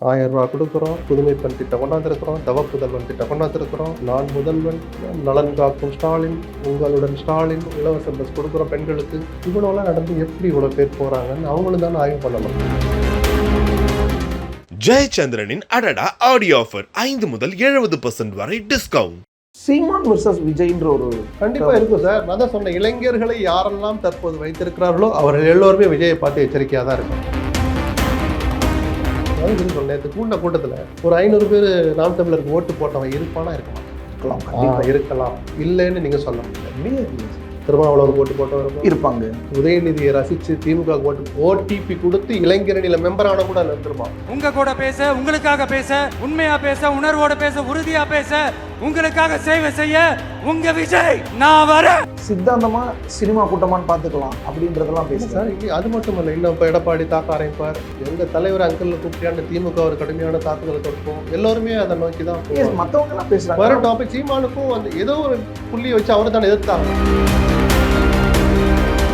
ஆயிரம் ரூபா கொடுக்குறோம் புதுமை பெண் திட்டம் கொண்டாந்துருக்கிறோம் தவ புதல்வன் திட்டம் கொண்டாந்துருக்கிறோம். நான் முதல்வன் நலன் காக்கும் ஸ்டாலின் உங்களுடன் ஸ்டாலின் இலவச பஸ் கொடுக்குறோம் பெண்களுக்கு. இவ்வளோலாம் நடந்து எப்படி இவ்வளோ பேர் போகிறாங்கன்னு அவங்களும் தானே ஆய்வு பண்ணணும். ஜெயச்சந்திரனின் அடடா ஆடியோ ஆஃபர் ஐந்து முதல் எழுபது வரை டிஸ்கவுண்ட் சீமான் வர்சஸ் விஜய்ன்ற ஒரு கண்டிப்பாக இருக்கும் சார். நான் தான் சொன்ன இளைஞர்களை யாரெல்லாம் தற்போது வைத்திருக்கிறார்களோ அவர்கள் எல்லோருமே விஜயை பார்த்து எச்சரிக்கையாக தான் இருக்கும் அதாவது இது சொன்னேன் கூண்ட கூட்டத்தில் ஒரு ஐநூறு பேர் நாம் தமிழருக்கு ஓட்டு போட்டவன் இருப்பானா இருக்கலாம் இருக்கலாம் இருக்கலாம். இல்லைன்னு நீங்க சொல்ல முடியாது. முடியாது. திருமாவளவர் ஓட்டு போட்டவர் இருப்பாங்க. உதயநிதியை ரசிச்சு திமுக ஓட்டு ஓடிபி கொடுத்து இளைஞரணியில மெம்பர் ஆன கூட இருந்திருப்பான் உங்க கூட பேச உங்களுக்காக பேச உண்மையா பேச உணர்வோட பேச உறுதியா பேச உங்களுக்காக சேவை செய்ய உங்க விஜய் நான் வரேன். சித்தாந்தமா சினிமா கூட்டமான்னு பார்த்துக்கலாம் அப்படின்றதெல்லாம் இங்கே அது மட்டும் இல்லை இன்னும் இப்போ எடப்பாடி தாக்க ஆரம்பிப்பார் எங்க தலைவர் அங்கிள் கூப்பிட்டாண்டு திமுக ஒரு கடுமையான தாக்குதலை தொடுப்போம் எல்லோருமே அதை நோக்கி தான். மற்றவங்க எல்லாம் பேசுறாங்க. வரும் டாபிக் சீமானுக்கும் வந்து ஏதோ ஒரு புள்ளி வச்சு அவர் தானே எதிர்த்தாங்க.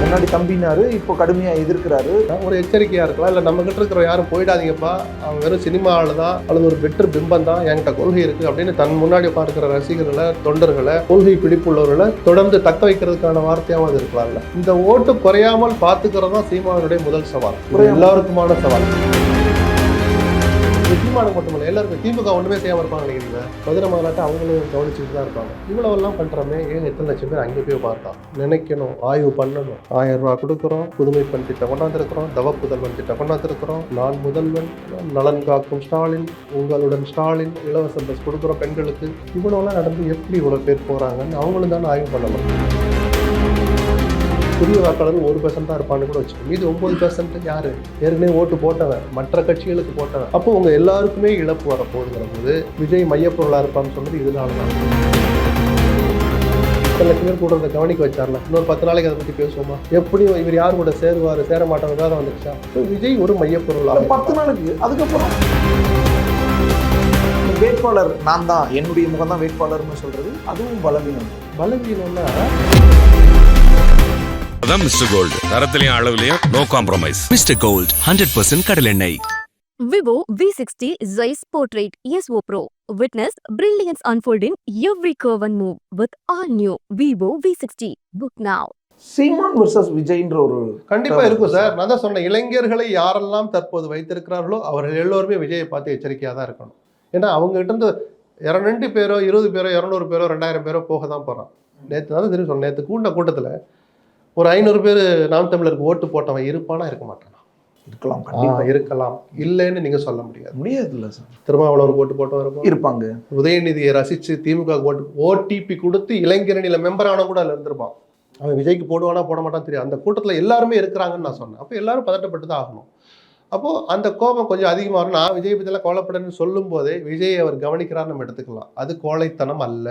முன்னாடி தம்பினாரு இப்போ கடுமையா எதிர்க்கிறாரு. ஒரு எச்சரிக்கையா இருக்கலாம். இல்லை நம்ம கிட்ட இருக்கிற யாரும் போயிடாதீங்கப்பா. அவன் வெறும் சினிமா ஆளு தான் அல்லது ஒரு வெற்று பிம்பம் தான் என்கிட்ட கொள்கை இருக்கு அப்படின்னு தன் முன்னாடி பார்க்கிற ரசிகர்களை தொண்டர்களை கொள்கை பிடிப்புள்ளவர்களை தொடர்ந்து தக்க வைக்கிறதுக்கான வார்த்தையாவும் அது இருக்கலாம்ல இந்த ஓட்டு குறையாமல் பார்த்துக்கிறது தான் சீமானுடைய முதல் சவால். எல்லாருக்குமான சவால். இது சீமானுக்கு மட்டுமல்ல எல்லாருமே எல்லாருக்கும் திமுக ஒன்றுமே செய்யாமல் இருப்பாங்க நினைக்கிறீங்க? மதுரை மாநாட்டை அவங்களும் கவனிச்சுட்டு தான் இருப்பாங்க இவ்வளவெல்லாம் பண்ணுறமே ஏன் எத்தனை லட்சம் பேர் அங்கே போய் பார்த்தா நினைக்கணும் ஆய்வு பண்ணணும். ஆயிரம் ரூபா கொடுக்குறோம் புதுமை பண் திட்டம் கொண்டாந்துருக்கிறோம் தவ புதல்வன் திட்டம் கொண்டாந்துருக்கிறோம். நான் முதல்வன் நலன் காக்கும் ஸ்டாலின் உங்களுடன் ஸ்டாலின் இலவச பஸ் கொடுக்குறோம் பெண்களுக்கு. இவ்வளோலாம் நடந்து எப்படி இவ்வளோ பேர் போகிறாங்கன்னு அவங்களும் தானே ஆய்வு பண்ணணும். புதிய வாக்காளர் ஒரு பெர்சன்ட் தான் இருப்பான்னு கூட வச்சுக்கோ மீது ஒன்பது பெர்சன்ட் யாரு? ஏற்கனவே ஓட்டு போட்டவன் மற்ற கட்சிகளுக்கு போட்டவன். அப்போ உங்க எல்லாருக்குமே இழப்பு வரப்போகுதுங்கிற போது விஜய் மையப்பொருளா இருப்பான்னு சொன்னது இதனால தான் இத்தனை லட்சம் பேர் கூடுறத கவனிக்க வச்சார்ல. இன்னொரு பத்து நாளைக்கு அதை பத்தி பேசுவோமா? எப்படி இவர் யார் கூட சேருவார் சேர மாட்டாங்க தான் வந்துருச்சா? So, விஜய் ஒரு மையப்பொருளா அது பத்து நாளுக்கு அதுக்கப்புறம்? வேட்பாளர் நான் தான் என்னுடைய முகம் தான் வேட்பாளர்னு சொல்றது அதுவும் பலவீனம். பலவீனம்னா? அதான் மிஸ்டர் கோல்டு. தரத்திலையும் அளவுலயும் no compromise mister gold hundred percent கடலெண்ணெய் Vivo V60 Zeiss Portrait ESO Pro. Witness brilliance unfold in every curve and move with all new Vivo V60. Book now. Seeman versus விஜய்ன்ற ஒரு கண்டிப்பா இருக்கும் sir நான் தான் சொன்னேன் இளைஞர்களை யாரெல்லாம் தற்போது வைத்திருக்கிறார்களோ அவர்கள் எல்லோருமே விஜயை பார்த்து எச்சரிக்கையாக தான் இருக்கணும். ஏன்னா அவங்க கிட்ட இருந்து இர- ரெண்டு பேரோ இருபது பேரோ இரநூறு பேரோ ரெண்டாயிரம் பேரோ போக தான் போகிறான் நேற்று தான் தெரியும் சொன்னேன் நேற்று கூண்ட கூட்டத்தில் ஒரு ஐநூறு பேர் நாம் தமிழருக்கு ஓட்டு போட்டவன் இருப்பானா இருக்க மாட்டானா? இருக்கலாம் ஆ, கண்டிப்பா. இருக்கலாம். இல்லைன்னு நீங்க சொல்ல முடியாது. முடியாது இல்ல சார். திருமாவளவருக்கு ஓட்டு போட்டவன் இருப்பான்? இருப்பாங்க. உதயநிதியை ரசிச்சு திமுக ஓட்டு ஓடிபி கொடுத்து இளைஞரணியில மெம்பர் ஆன கூட அதில் இருந்திருப்பான். அவன் விஜய்க்கு போடுவானா போட மாட்டான்னு தெரியும் அந்த கூட்டத்தில் எல்லாருமே இருக்கிறாங்கன்னு நான் சொன்னேன். அப்போ எல்லாரும் பதட்டப்பட்டு தான் ஆகணும். அப்போது அந்த கோபம் கொஞ்சம் அதிகமாக வரும். நான் விஜய் பற்றிலாம் கோலப்படன்னு சொல்லும் போதே விஜய் அவர் கவனிக்கிறார் நம்ம எடுத்துக்கலாம். அது கோழைத்தனம் அல்ல.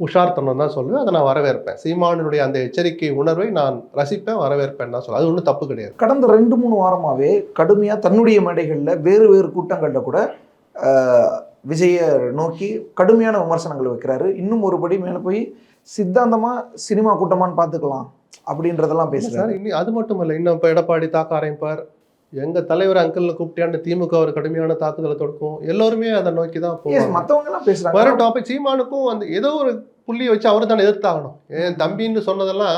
உஷார்த்தனம் தான் சொல்லுவேன். அதை நான் வரவேற்பேன். சீமானுடைய அந்த எச்சரிக்கை உணர்வை நான் ரசிப்பேன் வரவேற்பேன் தான் சொல்லுவேன். அது ஒன்றும் தப்பு கிடையாது. கடந்த ரெண்டு மூணு வாரமாவே கடுமையா தன்னுடைய மேடைகள்ல வேறு வேறு கூட்டங்கள்ல கூட விஜயை நோக்கி கடுமையான விமர்சனங்கள் வைக்கிறாரு. இன்னும் ஒருபடி மேல போய் சித்தாந்தமா சினிமா கூட்டமான்னு பார்த்துக்கலாம் அப்படின்றதெல்லாம் சார் இன்னும் அது மட்டும் இல்லை. இன்னும் இப்போ எடப்பாடி தாக்க ஆரம்பிப்பார். எங்க தலைவர் அங்கிள் கூப்பிட்டாண்டு திமுக ஒரு கடுமையான தாக்குதலை தொடுக்கும். எல்லோருமே அதை நோக்கி தான் போவாங்க. மத்தவங்க எல்லாம் வர டாபிக் சீமானுக்கும் வந்து ஏதோ ஒரு புள்ளி வச்சு அவர் தானே எதிர்த்தாகணும். ஏன் தம்பின்னு சொன்னதெல்லாம்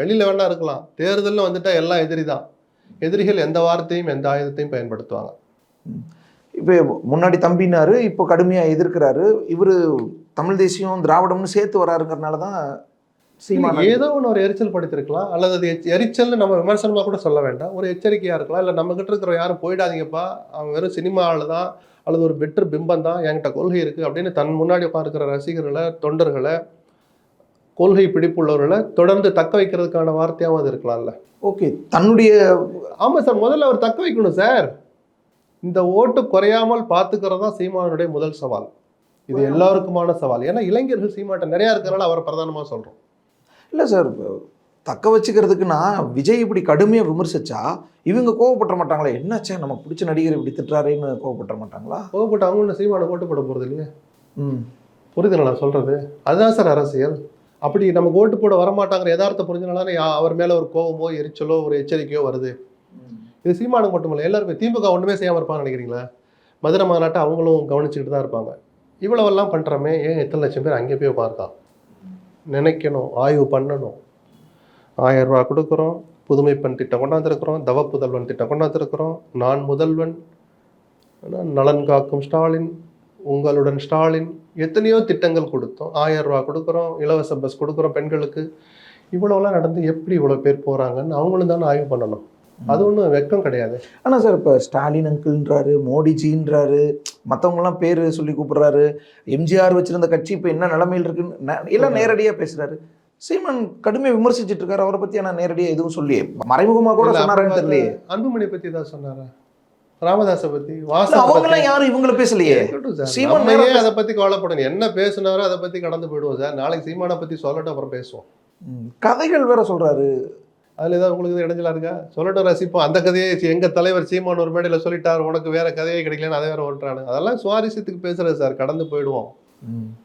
வெளியில வேணா இருக்கலாம். தேர்தலில் வந்துட்டா எல்லாம் எதிரி தான். எதிரிகள் எந்த வார்த்தையும் எந்த ஆயுதத்தையும் பயன்படுத்துவாங்க. இப்போ முன்னாடி தம்பினாரு இப்போ கடுமையா எதிர்க்கிறாரு. இவரு தமிழ் தேசியம் திராவிடம்னு சேர்த்து வராருங்கிறனால தான் ஏதோ ஒன்று ஒரு எரிச்சல் படுத்திருக்கலாம். அல்லது அது எரிச்சல்னு நம்ம விமர்சனமா கூட சொல்ல வேண்டாம். ஒரு எச்சரிக்கையா இருக்கலாம். இல்லை நம்ம கிட்ட இருக்கிற யாரும் போயிடாதீங்கப்பா. அவன் வெறும் சினிமா ஆளு தான் அல்லது ஒரு வெற்று பிம்பம் தான் என்கிட்ட கொள்கை இருக்கு அப்படின்னு தன் முன்னாடி பார்க்கிற ரசிகர்களை தொண்டர்களை கொள்கை பிடிப்புள்ளவர்களை தொடர்ந்து தக்க வைக்கிறதுக்கான வார்த்தையாகவும் அது இருக்கலாம்ல. ஓகே தன்னுடைய ஆமா சார் முதல்ல அவர் தக்க வைக்கணும் சார். இந்த ஓட்டு குறையாமல் பார்த்துக்கிறது தான் சீமானுடைய முதல் சவால். இது எல்லாருக்குமான சவால். ஏன்னா இளைஞர்கள் சீமாட்ட நிறைய இருக்கிறனால அவரை பிரதானமா சொல்றோம். இல்லை சார் தக்க வச்சுக்கிறதுக்குன்னா விஜய் இப்படி கடுமையாக விமர்சிச்சா இவங்க கோவப்பட மாட்டாங்களா. என்னாச்சே நமக்கு பிடிச்ச நடிகர் இப்படி திட்டுறாரேன்னு கோவப்பட மாட்டாங்களா? கோவப்பட்டு அவங்க ஒன்றும் சீமானை ஓட்டு போட போறது இல்லையே ம். புரியுதுங்களா நான் சொல்றது. அதுதான் சார் அரசியல். அப்படி நமக்கு ஓட்டு போட வரமாட்டாங்கிற யதார்த்த புரிஞ்சனால அவர் மேல ஒரு கோவமோ எரிச்சலோ ஒரு எச்சரிக்கையோ வருது. இது சீமானுக்கு மட்டும் இல்லை எல்லாருமே திமுக ஒண்ணுமே செய்யாம இருப்பான்னு நினைக்கிறீங்களா? மதுரை மாநாட்டை அவங்களும் கவனிச்சுக்கிட்டு தான் இருப்பாங்க. இவ்வளவெல்லாம் பண்ணுறோமே ஏன் எத்தனை லட்சம் பேர் அங்கே போய் உட்கார்க்கான் நினைக்கணும் ஆய்வு பண்ணணும். ஆயிரம் ரூபா கொடுக்குறோம் புதுமை பெண் திட்டம் கொண்டாந்துருக்குறோம் தவ புதல்வன் திட்டம் கொண்டாந்துருக்குறோம். நான் முதல்வன் நலன் காக்கும் ஸ்டாலின் உங்களுடன் ஸ்டாலின் எத்தனையோ திட்டங்கள் கொடுத்தோம். ஆயிரம் ரூபா கொடுக்குறோம் இலவச பஸ் கொடுக்குறோம் பெண்களுக்கு. இவ்வளோலாம் நடந்து எப்படி இவ்வளோ பேர் போகிறாங்கன்னு அவங்களும் தானே ஆய்வு பண்ணணும். அது ஒன்றும் வெக்கம் கிடையாது. ஆனால் சார் இப்போ ஸ்டாலின் அங்கிள்ன்றாரு மோடிஜின்றாரு மற்றவங்கலாம் பேர் சொல்லி கூப்பிடுறாரு எம்ஜிஆர் வச்சிருந்த கட்சி இப்போ என்ன நிலைமையில் இருக்குன்னு எல்லாம் நேரடியாக பேசுறாரு. சீமான் கடுமையாக விமர்சிச்சுட்டு இருக்காரு அவரை பற்றி ஆனால் நேரடியாக எதுவும் சொல்லி மறைமுகமாக கூட சொன்னாருன்னு தெரியலையே. அன்புமணி பத்தி தான் சொன்னாரா? ராமதாஸை பத்தி அவங்கெல்லாம் யாரும் இவங்களை பேசலையே. சீமான் அதை பத்தி கவலைப்படணும்? என்ன பேசுனாரோ அதை பத்தி கடந்து போயிடுவோம் சார். நாளைக்கு சீமானை பத்தி சொல்லட்டும் அப்புறம் பேசுவோம். கதைகள் வேற சொல்றாரு. அதுல ஏதாவது உங்களுக்கு எதுவும் இடைஞ்சலா இருக்கா? சொல்லட்டும் ரசிப்போம். அந்த கதையை சி- எங்க தலைவர் சீமான் ஒரு மேடையில சொல்லிட்டார் உனக்கு வேற கதையே கிடைக்கலன்னு அதை வேற ஓட்டுறானு. அதெல்லாம் சுவாரஸ்யத்துக்கு பேசுறது சார் கடந்து போயிடுவோம்.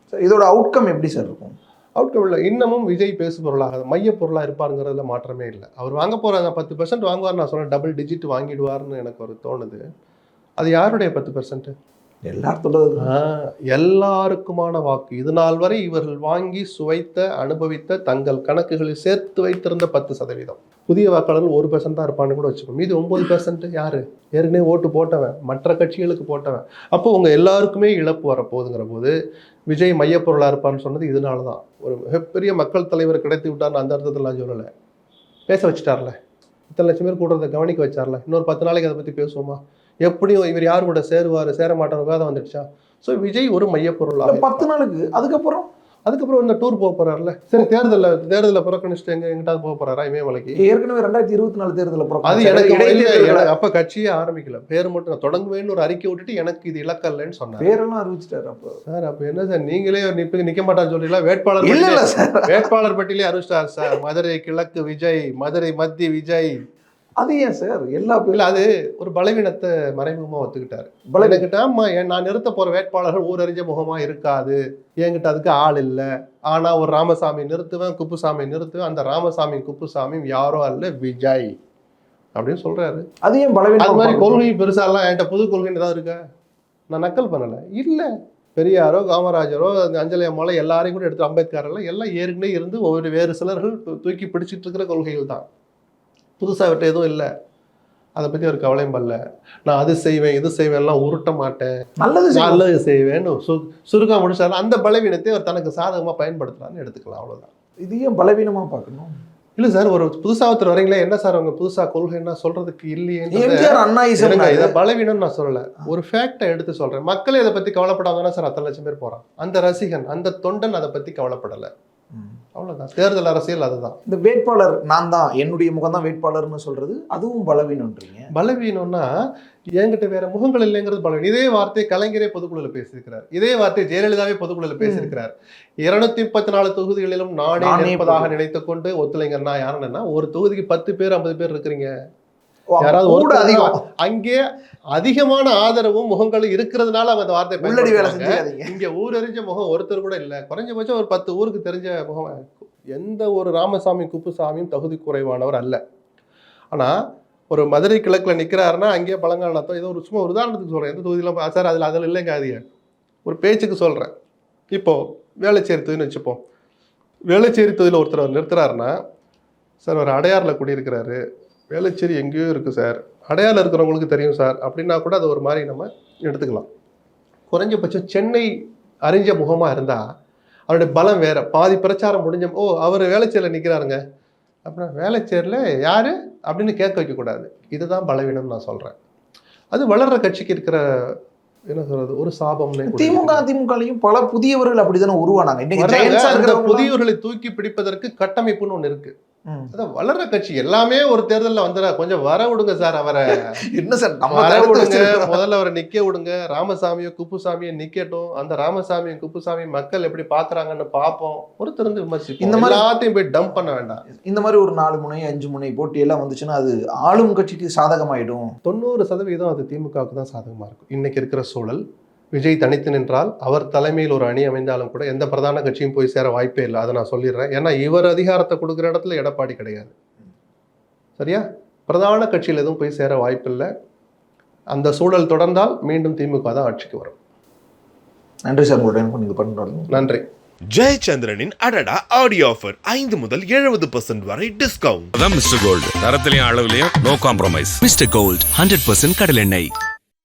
சார் இதோட அவுட்கம் எப்படி சார் இருக்கும்? அவுட்கம் இல்லை இன்னமும் விஜய் பேசு பொருளாக மைய பொருளா இருப்பாருங்கிறதுல மாற்றமே இல்லை. அவர் வாங்க போறாங்க பத்து பெர்சன்ட் வாங்குவார் நான் சொன்னேன் டபுள் டிஜிட் வாங்கிடுவார்னு எனக்கு ஒரு தோணுது. அது யாருடைய பத்து பெர்சன்ட் எல்லாத்தோட எல்லாருக்குமான வாக்கு. இது நாள் வரை இவர்கள் வாங்கி சுவைத்த அனுபவித்த தங்கள் கணக்குகளில் சேர்த்து வைத்திருந்த பத்து சதவீதம். புதிய வாக்காளர்கள் ஒரு பெர்சன்ட் தான் இருப்பான்னு கூட வச்சுக்கோம் மீதி ஒம்பது பெர்சன்ட் யாரு? ஏற்கனவே ஓட்டு போட்டவன் மற்ற கட்சிகளுக்கு போட்டவன். அப்போ உங்க எல்லாருக்குமே இழப்பு வரப்போகுதுங்கிற போது விஜய் மையப்பொருளாக இருப்பான்னு சொன்னது இதனால தான். ஒரு மிகப்பெரிய மக்கள் தலைவர் கிடைத்து விட்டார்னு அந்த அர்த்தத்தில் நான் சொல்லலை. பேச வச்சுட்டார்ல. இத்தனை லட்சம் பேர் கூடுறத கவனிக்க வச்சார்ல. இன்னொரு பத்து நாளைக்கு அதை பற்றி பேசுவோமா? எப்படியும் இவர் யார் கூட சேருவார் சேர மாட்டார் விவாதம் வந்துடுச்சா? ஸோ விஜய் ஒரு மையப்பொருளாக பத்து நாளுக்கு அதுக்கப்புறம்? அதுக்கப்புறம் இந்த டூர் போக போறாருல சரி தேர்தலில் தேர்தலில் புறக்கணிச்சுட்டு எங்க எங்கிட்டாவது போக போறாரா இமயமலைக்கு? ஏற்கனவே ரெண்டாயிரத்தி இருபத்தி நாலு தேர்தலில் அது எனக்கு அப்ப கட்சியே ஆரம்பிக்கல. பேர் மட்டும் நான் தொடங்குவேன்னு ஒரு அறிக்கை விட்டுட்டு எனக்கு இது இலக்கல்லன்னு சொன்னார். பேரெல்லாம் அறிவிச்சிட்டாரு அப்போ. சார் அப்ப என்ன சார் நீங்களே நிப்ப நிக்க மாட்டான்னு சொல்றீங்களா? வேட்பாளர் இல்ல சார். வேட்பாளர் பட்டியலே அறிவிச்சிட்டார் சார். மதுரை கிழக்கு விஜய் மதுரை மத்திய விஜய். அது ஏன் சார்? எல்லா இல்ல அது ஒரு பலவீனத்தை மறைமுகமா ஒத்துக்கிட்டாரு. பலவீனம். எனக்கிட்ட ஆமா என் நான் நிறுத்த போற வேட்பாளர்கள் ஊரறிஞ்ச முகமா இருக்காது. என்கிட்ட அதுக்கு ஆள் இல்ல. ஆனா ஒரு ராமசாமி நிறுத்துவேன் குப்புசாமி நிறுத்துவேன் அந்த ராமசாமி குப்புசாமி யாரோ அல்ல விஜய் அப்படின்னு சொல்றாரு. அது ஏன் அது பலவீனம் மாதிரி கொள்கை பெருசாலாம் என்கிட்ட புது கொள்கைன்னு ஏதாவது இருக்கா? நான் நக்கல் பண்ணல. இல்ல. பெரியாரோ காமராஜரோ அந்த அஞ்சலி அம்மாளோ எல்லாரையும் கூட எடுத்து அம்பேத்கர் எல்லாம் எல்லாம் ஏற்கனவே இருந்து ஒவ்வொரு வேறு சிலர்கள் தூக்கி பிடிச்சிட்டு இருக்கிற கொள்கைகள் தான். புதுசா விட்டு எதுவும் இல்லை. அதை பத்தி ஒரு கவலையும் படல. நான் அது செய்வேன் இது செய்வேன்லாம் உருட்ட மாட்டேன். நல்லது. நல்லது செய்வேன்னு சு சுருக்கா முடிச்சாரு. அந்த பலவீனத்தை அவர் தனக்கு சாதகமா பயன்படுத்தலாம்னு எடுத்துக்கலாம் அவ்வளவுதான். இது ஏன் பலவீனமா பார்க்கணும்? இல்ல சார் ஒரு புதுசா ஒருத்தர் வரீங்களே என்ன சார் அவங்க புதுசா கொள்கைன்னா சொல்றதுக்கு இல்லையே இருங்க இதை பலவீனம் நான் சொல்லல. ஒரு ஃபேக்டை எடுத்து சொல்றேன். மக்களே இதை பத்தி கவலைப்படாம சார் அத்தனை லட்சம் பேர் போறான் அந்த ரசிகன் அந்த தொண்டன் அதை பத்தி கவலைப்படல. அவ்வளவுதான். தேர்தல் அரசியல் அதுதான். இந்த வேட்பாளர் நான் தான் என்னுடைய முகம் தான் வேட்பாளர்னு சொல்றது அதுவும் பலவீனம்ன்றீங்க பலவீனம்னா என்கிட்ட வேற முகங்கள் இல்லைங்கிறது பலவீனம். இதே வார்த்தை கலைஞரே பொதுக்குழுல பேசியிருக்கிறார். இதே வார்த்தை ஜெயலலிதாவே பொதுக்குழுல பேசியிருக்கிறார். இருநூத்தி முப்பத்தி நாலு தொகுதிகளிலும் நானே நானே நிற்பதாக பொது- நினைத்துக் கொண்டு ஒத்துழைங்கன்னா யாருன்னா ஒரு தொகுதிக்கு பத்து பேர் ஐம்பது பேர் இருக்கிறீங்க. யாராவது கூட அதிகம். அங்கே அதிகமான ஆதரவும் முகங்களும் இருக்கிறதுனால அவங்க அந்த வார்த்தை உள்ளடி வேலை. செஞ்சாதீங்க இங்க ஊரறிஞ்ச முகம் ஒருத்தர் கூட இல்ல. குறைஞ்சபட்சம் ஒரு பத்து ஊருக்கு தெரிஞ்ச முகம் எந்த ஒரு ராமசாமி குப்புசாமியும் தகுதி குறைவானவர் அல்ல. ஆனா ஒரு மதுரை கிழக்குல நிக்கிறாருன்னா அங்கேயே பழங்காலத்தோ ஏதோ ஒரு சும்மா ஒரு உதாரணத்துக்கு சொல்றேன். எந்த தொகுதியில சார் அதுல அதில் இல்லைங்க அதிக ஒரு பேச்சுக்கு சொல்றேன். இப்போ வேளச்சேரி தொகுதின்னு வச்சுப்போம். வேளச்சேரி தொகுதியில் ஒருத்தர் நிறுத்துறாருன்னா சார் ஒரு அடையாறில் குடியிருக்கிறாரு. வேளச்சேரி எங்கேயோ இருக்குது சார். அடையாளம் இருக்கிறவங்களுக்கு தெரியும் சார். அப்படின்னா கூட அது ஒரு மாதிரி நம்ம எடுத்துக்கலாம். குறைஞ்சபட்சம் சென்னை அறிஞ்ச முகமாக இருந்தால் அவருடைய பலம் வேற. பாதி பிரச்சாரம் முடிஞ்ச ஓ அவர் வேளச்சேரியில் நிற்கிறாருங்க அப்புறம் வேளச்சேரியில் யார்? அப்படின்னு கேட்க வைக்கக்கூடாது. இதுதான் பலவீனம்னு நான் சொல்கிறேன் அது வளர்ற கட்சிக்கு இருக்கிற என்ன சொல்றது ஒரு சாபம்னே கூட திமுக. அதிமுகலையும் பல புதியவர்கள் அப்படிதானே உருவானாங்க. புதியவர்களை தூக்கி பிடிப்பதற்கு கட்டமைப்புன்னு ஒன்று இருக்கு. அதான் வளர்ற கட்சி எல்லாமே ஒரு தேர்தல்ல வந்துடா கொஞ்சம் வர விடுங்க சார் அவரை. என்ன சார் நம்ம வர விடுங்க. முதல்ல அவரை நிக்க விடுங்க. ராமசாமியோ குப்புசாமியோ நிக்கட்டும். அந்த ராமசாமியும் குப்புசாமியும் மக்கள் எப்படி பாக்குறாங்கன்னு பார்ப்போம் ஒருத்தர் வந்து விமர்சிப்போம். இந்த இந்த மாதிரி- எல்லாத்தையும் போய் டம்ப் பண்ண வேண்டாம். இந்த மாதிரி ஒரு நாலு முனை அஞ்சு முனை போட்டி எல்லாம் வந்துச்சுன்னா அது ஆளும் கட்சிக்கு சாதகமாயிடும். தொண்ணூறு சதவீதம் அது திமுகவுக்கு தான் சாதகமா இருக்கும். இன்னைக்கு இருக்கிற சூழல். விஜய் தனித்து நின்றால் அவர் தலைமையில் ஒரு அணி அமைந்தாலும் கூட எந்த பிரதான கட்சியும் போய் சேர வாய்ப்பே இல்லை. அதை நான் சொல்லிடுறேன். ஏன்னா இவர் அதிகாரத்தை கொடுக்குற இடத்துல எடப்பாடி கிடையாது. சரியா? பிரதான கட்சியில் எதுவும் போய் சேர வாய்ப்பில்லை. அந்த சூழல் தொடர்ந்தால் மீண்டும் திமுக தான் ஆட்சிக்கு வரும். நன்றி சார். நன்றி. ஜெயச்சந்திரனின் அடடா ஆடியோ ஆஃபர் ஐந்து முதல் எழுபது பர்சன்ட் வரை டிஸ்கவுண்ட் மிஸ்டர் கோல்டு. தரத்திலையும் அளவுலையும் no compromise mister gold hundred percent கடலெண்ணெய்.